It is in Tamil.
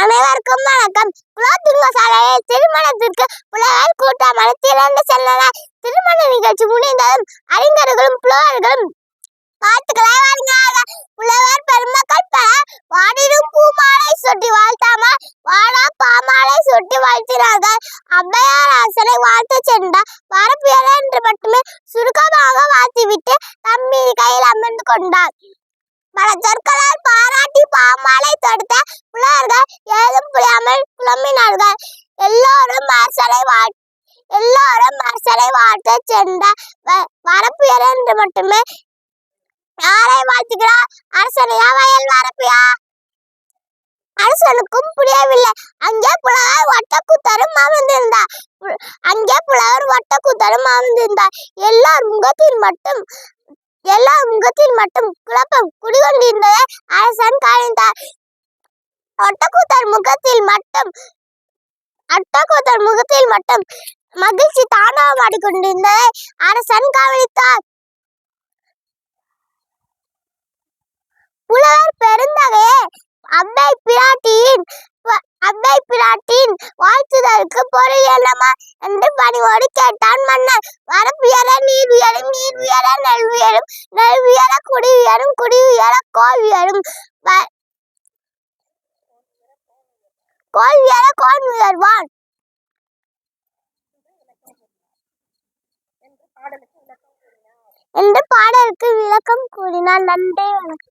அனைவருக்கும் வணக்கம். குலோத்துங்க சாலையை திருமணத்திற்கு புலவர் கூட்டமாக திரண்டு செல்லலாம் திருமண நிகழ்ச்சி முடிந்ததும் அறிஞர்களும் புலவர்களும் வாழ்த்துக்களை வழங்கினார்கள் புலவர் பெருமக்கள் பலர் வாடிடும் பூமாலை சுட்டி வாழ்த்தாமல் வாடா பாமாலை சுட்டி வாழ்த்தினார்கள். அவ்வையார் அரசனை வாழ்த்து சென்றார் வரப்பியல என்று மட்டுமே சுருக்கமாக வாழ்த்திவிட்டு தம்பி கையில் அமர்ந்து கொண்டார். பல சொற்களால் பாராட்டி பாமாலை விரும்பினார்கள் புலம்பினார்கள் எல்லோரும் அரசனை வாழ் எல்லோரும் அரசனை வாழ்த்த சென்ற வரப்புயர் என்று மட்டுமே யாரை வாழ்த்துகிறார்? அரசனையா? வயல் வரப்பியா? அரசனுக்கும் புரியவில்லை. அங்கே புலவர் வட்டக்குத்தரும் அமர்ந்திருந்தார். அங்கே புலவர் வட்டக்குத்தரும் அமர்ந்திருந்தார். எல்லார் முகத்தில் மட்டும் எல்லா முகத்தில் மட்டும் குழப்பம் குடிகொண்டிருந்ததை அரசன் கவனித்தார். ஒட்டக்கூத்தர் முகத்தில் மட்டும் அட்டக்கூத்தர் முகத்தில் மட்டும் மகிழ்ச்சி தாண்டவம் ஆடிக்கொண்டிருந்ததை அரசன் கவனித்தார் புலவர் பெருந்தகையே அவ்வை பிராட்டியின் ப- பிராட்டியின் வாழ்த்துதலுக்கு பொருள் என்னமா என்று பணிவோடு கேட்டான் மன்னர். வரப்புயர நீர் உயரும் நீர் உயர நெல் உயரும் நெல் உயர குடி உயரும் குடி உயர கோல் உயரும் கோல்வியால கோல் கோல் உயர்வான். என்று பாடலுக்கு விளக்கம் கூறினார் நன்றி வணக்கம்.